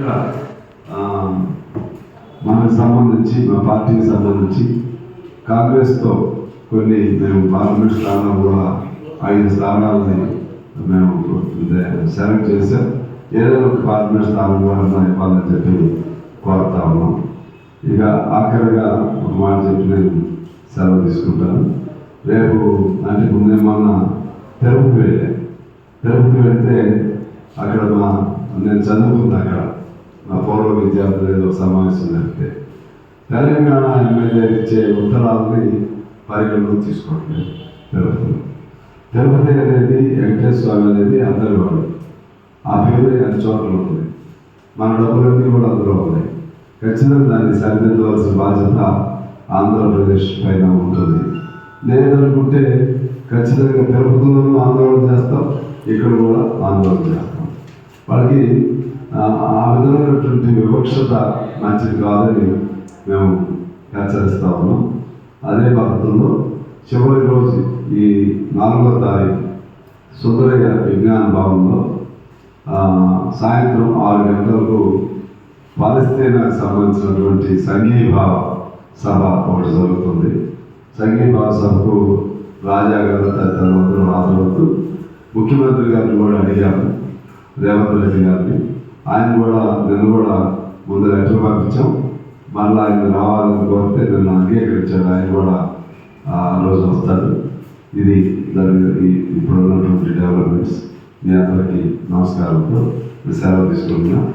ఇక్కడ మనకు సంబంధించి మా పార్టీకి సంబంధించి కాంగ్రెస్తో కొన్ని మేము పార్లమెంట్ స్థానాలు కూడా ఐదు స్థానాలని మేము సెలెక్ట్ చేసాం ఏదైనా ఒక పార్లమెంట్ స్థానం కూడా ఇవ్వాలని చెప్పి కోరుతా ఉన్నాం. ఇక ఆఖరిగా ఒక మాట చెప్పి నేను సెలవు తీసుకుంటాను. రేపు అంటే ముందేమన్నా తిరుపతి వెళ్ళాను తిరుపతి వెళ్తే అక్కడ మా నేను చదువుకున్నా అక్కడ. మా పౌరుల విద్యార్థులు ఏదో సమావేశం జరిపితే తెలంగాణ ఎమ్మెల్యే ఇచ్చే ఉత్తరాలని పరిగణలో తీసుకోవట్లేదు తిరుపతి తిరుపతి అనేది వెంకటేశ్వర స్వామి అనేది అందరి వాడు. ఆ పేరు అన్ని చోట్ల ఉంటుంది. మన డబ్బులన్నీ కూడా అందులో ఉన్నాయి. ఖచ్చితంగా దాన్ని సరిదిద్దవలసిన బాధ్యత ఆంధ్రప్రదేశ్ పైన ఉంటుంది. లేదనుకుంటే ఖచ్చితంగా తిరుపతిలోనూ ఆందోళన చేస్తాం ఇక్కడ కూడా ఆందోళన చేస్తాం. వాళ్ళకి ఆ విధమైనటువంటి వివక్షత మంచిది కాదని మేము హెచ్చరిస్తా ఉన్నాం. అదే పద్ధతుల్లో చివరి రోజు ఈ నాలుగో తారీఖు సుందరయ్య విజ్ఞాన భవన్లో సాయంత్రం ఆరు గంటలకు పాలస్తీనాకు సంబంధించినటువంటి సంఘీభావ సభ ఒకటి జరుగుతుంది. సంఘీభావ సభకు రాజా గారు తదితరులందరూ హాజరవుతూ ముఖ్యమంత్రి గారిని కూడా అడిగాము. రేవంత్ రెడ్డి గారిని. ఆయన కూడా నిన్ను కూడా ముందు లెటర్ పంపించాం. మళ్ళీ ఆయన రావాలని కోరితే నిన్ను అంగీకరించాడు. ఆయన కూడా ఆ రోజు వస్తాడు. ఇది దాని ఇప్పుడు ఉన్నటువంటి డెవలప్మెంట్స్ మీ అందరికీ నమస్కారంతో సెలవు తీసుకుంటున్నాను